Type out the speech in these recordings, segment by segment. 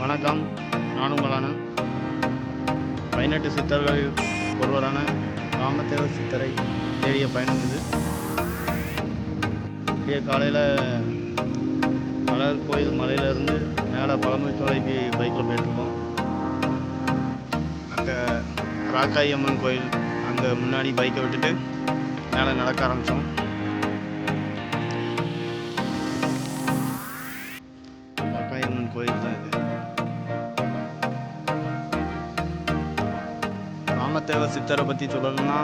வணக்கம். நான் உங்களான பதினெட்டு சித்தர்களில் ஒருவரான ராமதேவ சித்தரை தேடிய பயணம் இது. காலையில் மலர் கோயில் மலையிலேருந்து மேலே பழமுச்சோலைக்கு பைக்கில் போயிட்டுருக்கோம். அங்கே ராக்காயி அம்மன் கோயில் அங்கே முன்னாடி பைக்கை விட்டுட்டு மேலே நடக்க ஆரம்பித்தோம் சித்தரை பற்றி சொல்லணும்னா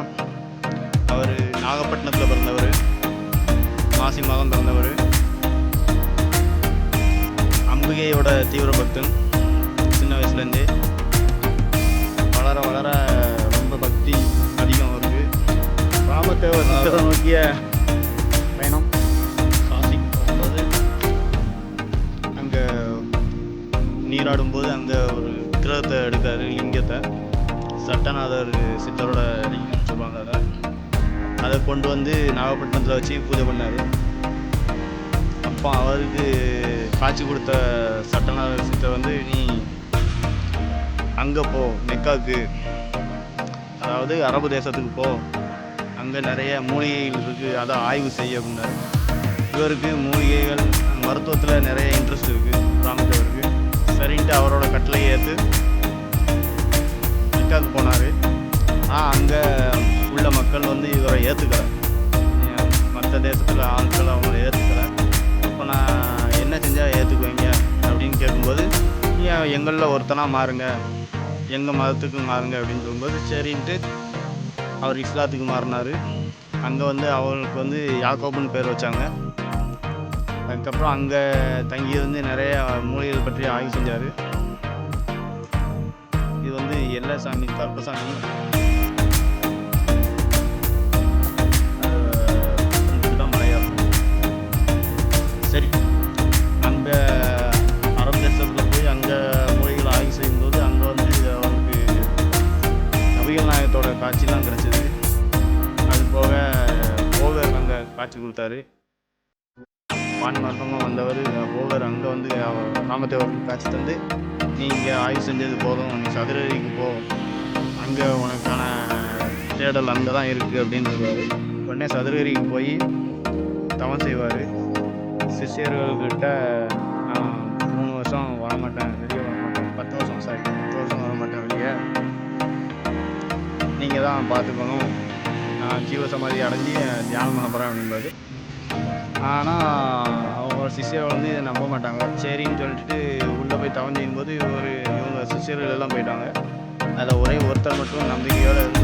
அவர் நாகப்பட்டினத்தில் பிறந்தவர் மாசி மாதம் பிறந்தவர். அம்பிகையோட தீவிர பக்தன் சின்ன வயசுலேருந்தே. வளர வளர ரொம்ப பக்தி அதிகம் அவருக்கு. ராமதேவ சித்தரை நோக்கிய பயணம். காசிக்கு போகும்போது அங்கே நீராடும்போது அங்கே ஒரு விக்கிரகத்தை எடுக்காரு லிங்கத்தை. சட்டநாதர் சித்தரோட லிங்கம்னு சொல்லுவாங்க அதை அதை கொண்டு வந்து நாகப்பட்டினத்தில் வச்சு பூஜை பண்ணார். அப்போ அவருக்கு காட்சி கொடுத்த சட்டநாதர் சித்தர் வந்து நீ அங்கே போ மெக்காவுக்கு. அதாவது அரபு தேசத்துக்கு போ. அங்கே நிறைய மூலிகைகள் இருக்குது அதை ஆய்வு செய்ய அப்படின்னாரு. இவருக்கு மூலிகைகள் மருத்துவத்தில் நிறைய இன்ட்ரெஸ்ட் இருக்குது ராமதேவருக்கு சரின்ட்டு அவரோட கட்டளையை ஏற்று மெக்காவுக்கு போனார். ஆனால் அங்கே உள்ள மக்கள் வந்து இவரை ஏற்றுக்கலை மற்ற தேசத்தில் ஆட்கள் அவங்கள ஏற்றுக்கலை இப்போ நான் என்ன செஞ்சால் ஏற்றுக்குவீங்க அப்படின்னு கேட்கும்போது ஏன் எங்களில் ஒருத்தனாக மாறுங்க. எங்கள் மதத்துக்கு மாறுங்க. அப்படின்னு சொல்லும்போது சரின்ட்டு அவர் இஸ்லாத்துக்கு மாறினார். அங்கே வந்து அவருக்கு வந்து யாக்கோபுன்னு பேர் வச்சாங்க. அதுக்கப்புறம் அங்கே தங்கி வந்து நிறைய மூலிகைகள் பற்றி ஆய்வு செஞ்சார். எல்லா சாமி கருப்பசாமி இதுதான் சரி. அங்கே அரபு தேசத்தில் போய் அங்கே மொழிகள் ஆய்வு செய்யும்போது அங்கே வந்து அவருக்கு நபிகள் நாயகத்தோட காட்சிலாம் கிடச்சிது. அது போக போக அங்கே காட்சி கொடுத்தாரு. பான் மார்க்கமாக வந்தவர் போகர் அங்கே வந்து அவர் ராமதேவருக்கு காட்சி தந்து நீ இங்கே ஆய்வு செஞ்சது போதும் நீ சதுரகிரிக்கு போ. அங்கே உனக்கான தேடல் அங்கே தான் இருக்குது அப்படின்னு சொல்லுவார். உடனே சதுரகிரிக்கு போய் தவம் செய்வார். சிஷியர்கள்கிட்ட நான் மூணு வருஷம் வரமாட்டேன் வெளியே வரமாட்டேன். பத்து வருஷம் சாரி பத்து வருஷம் வரமாட்டேன் வெளியே. நீங்கள் தான் பார்த்துக்கணும் நான் ஜீவசமாதி அடைஞ்சி தியானம் பண்ண போகிறேன் அப்படின்பாரு ஆனால் அவங்க சிஷியர் வந்து இதை நம்ப மாட்டாங்க. சரின்னு சொல்லிட்டு உள்ளே போய் தவஞ்சிக்கும் போது இவர் இவங்க சிஷியர்கள் எல்லாம் போயிட்டாங்க. அதில் ஒரே ஒருத்தர் மட்டும் நம்பிக்கையோடு வந்து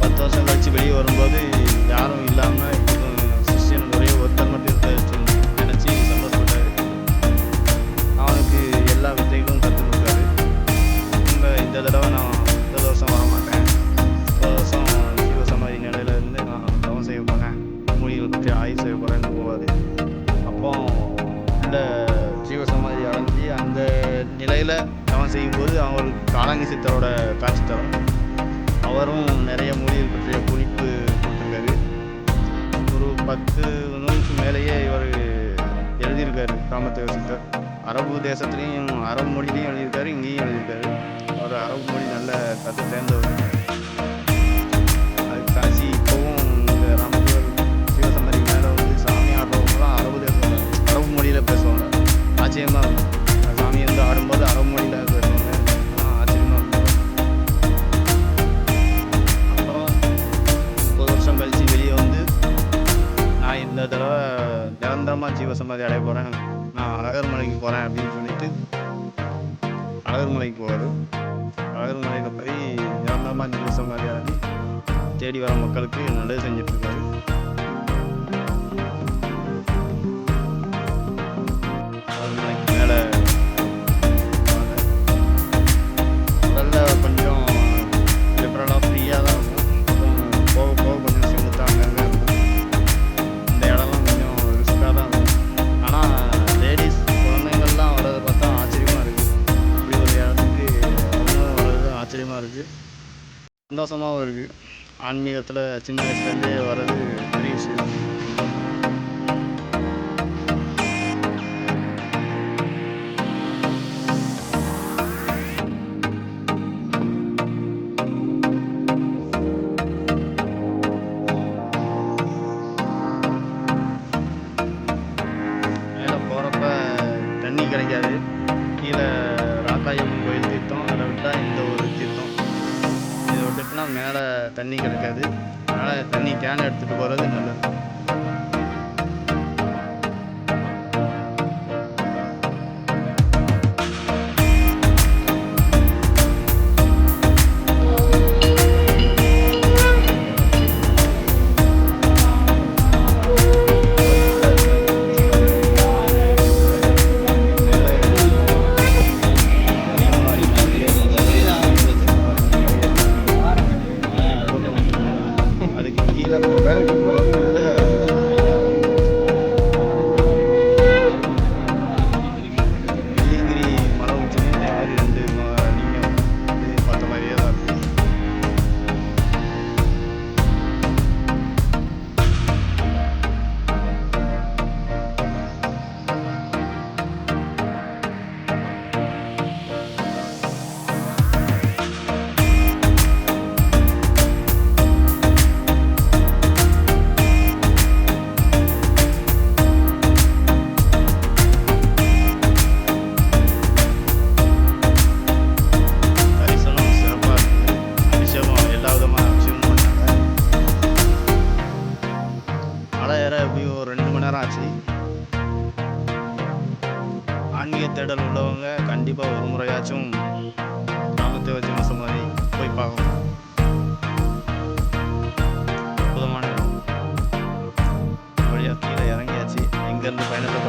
பத்து வருஷம் கழிச்சு வெளியே வரும்போது யாரும் இல்லாமல் மூலிகள் செய்ய போகிறேன்னு போவார் அப்போ உள்ள ஜீவசமாதி அடைஞ்சு அந்த நிலையில் தவம் செய்யும்போது அவர் காலாங்கி சித்தரோட காட்சி தரும் அவரும் நிறைய மூலிகள் பற்றிய குறிப்பு கொடுத்துருக்காரு. ஒரு பத்து நூலுக்கு மேலேயே இவர் எழுதியிருக்காரு ராமதேவ சித்தர். அரபு தேசத்துலேயும் அரபு மொழிலையும் எழுதியிருக்காரு இங்கேயும் எழுதியிருக்காரு. அவர் அரபு மொழி நல்ல கற்று சேர்ந்தவர். நிரந்தரமாக ஜீவசமாதி அடைய போகிறேன் நான் அழகர்மலைக்கு போகிறேன் அப்படின்னு சொல்லிட்டு அழகர்மலைக்கு போவார். அழகர் போய் நிரந்தரமாக ஜீவசமாதி அடைஞ்சு தேடி வர மக்களுக்கு நல்லது செஞ்சிட்ருக்காரு இருக்குது சந்தோஷமாகவும் இருக்குது ஆன்மீகத்தில் சின்ன வயசுலேருந்தே வர்றது பெரிய விஷயம் மேலே தண்ணி கிடைக்காது. அதனால் தண்ணி கேன் எடுத்துகிட்டு போகிறது நல்லது. மலை ஏற எப்படியும் ஒரு ரெண்டு மணி நேரம் ஆச்சு. ஆன்மீக தேடல் உள்ளவங்க கண்டிப்பாக ஒரு முறையாச்சும் நாமத்தை வச்சு சமாதி போய் பார்க்கணும். அற்புதமான வழியாக கீழே இறங்கியாச்சு. எங்கேருந்து பயணத்தை